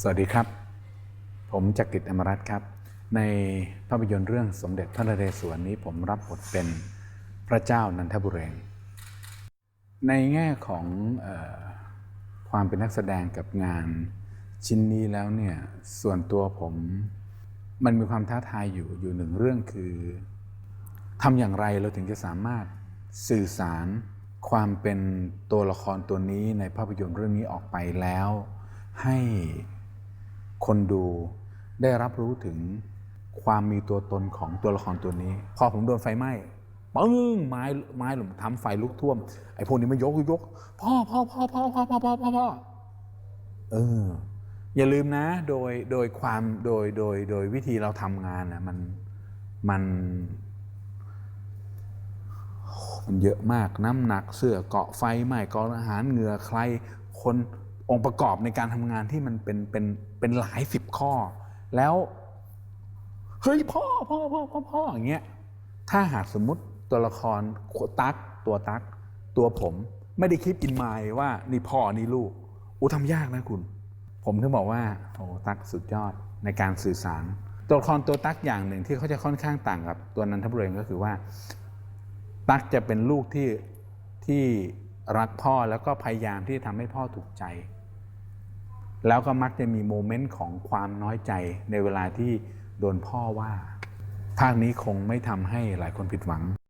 สวัสดีครับ ผมจักริดอมรัตครับ ในภาพยนตร์เรื่องสมเด็จพระนเรศวรนี้ผมรับบทเป็นพระเจ้านันทบุเรง ในแง่ของออความเป็นนักแสดงกับงานชิ้นนี้แล้วเนี่ยส่วนตัวผมมันมีความท้าทายอยู่อยู่หนึ่งเรื่องคือทำอย่างไรเราถึงจะสามารถสื่อสารความเป็นตัวละครตัวนี้ในภาพยนตร์เรื่องนี้ออกไปแล้ว ให้ คนดูได้รับรู้ถึงความมีตัวตนของตัวละครตัวนี้ พอผมโดนไฟไหม้ปึ้งไม้ไม้หลุมทำไฟลุกท่วม ไอ้พวกนี้มันยกยกพ่อพ่อพ่อพ่อพ่อพ่อพ่อพ่อพ่อเออ อย่าลืมนะ โดยโดยความโดยโดยโดยวิธีเราทำงานนะมันมันมันเยอะมากน้ำหนักเสื้อเกาะไฟไหม้กองอาหารเหงื่อใครคน องค์ประกอบในการทำงานที่มันเป็นเป็นเป็นหลายสิบข้อ แล้วเฮ้ยพ่อพ่อพ่อพ่อพ่ออย่างเงี้ยถ้าหากสมมติตัวละครตักตัวตักตัวผมไม่ได้คิดอินไมายว่านี่พ่อนี่ลูกอู้ทำยากนะคุณ ผมถึงบอกว่าโอ้ตักสุดยอดในการสื่อสาร ตัวละครตัวตักอย่างหนึ่งที่เขาจะค่อนข้างต่างกับ ตัวนันทบุรีก็คือว่า ตั๊กจะเป็นลูกที่ที่รักพ่อแล้วก็พยายามที่จะทำให้พ่อถูกใจ แล้วก็มักจะมีโมเมนต์ของความน้อยใจในเวลาที่โดนพ่อว่าภาคนี้คงไม่ทำให้หลายคนผิดหวัง